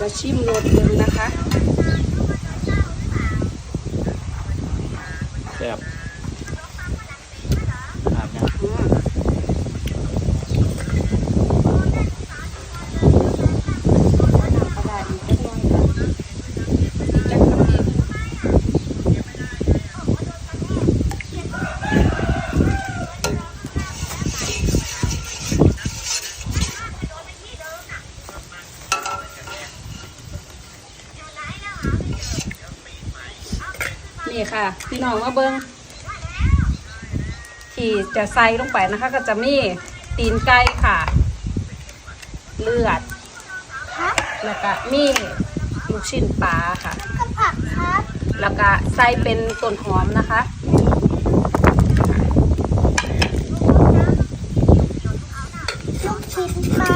จะชิมรสหนึ่งนะคะ แซ่บบนะ อืมน้ำปลาร้าอีกนิดหน่อยค่ะอีกจักคำอีก นี่ค่ะ พี่น้องมาเบิงที่จะใส่ลงไปนะคะ ก็จะมีตีนไก่ค่ะ เลือดครับแล้วก็มีลูกชิ้นปลาค่ะก็ผักครับแล้วก็ใส่เป็นต้นหอมนะคะลูกชิ้นปลา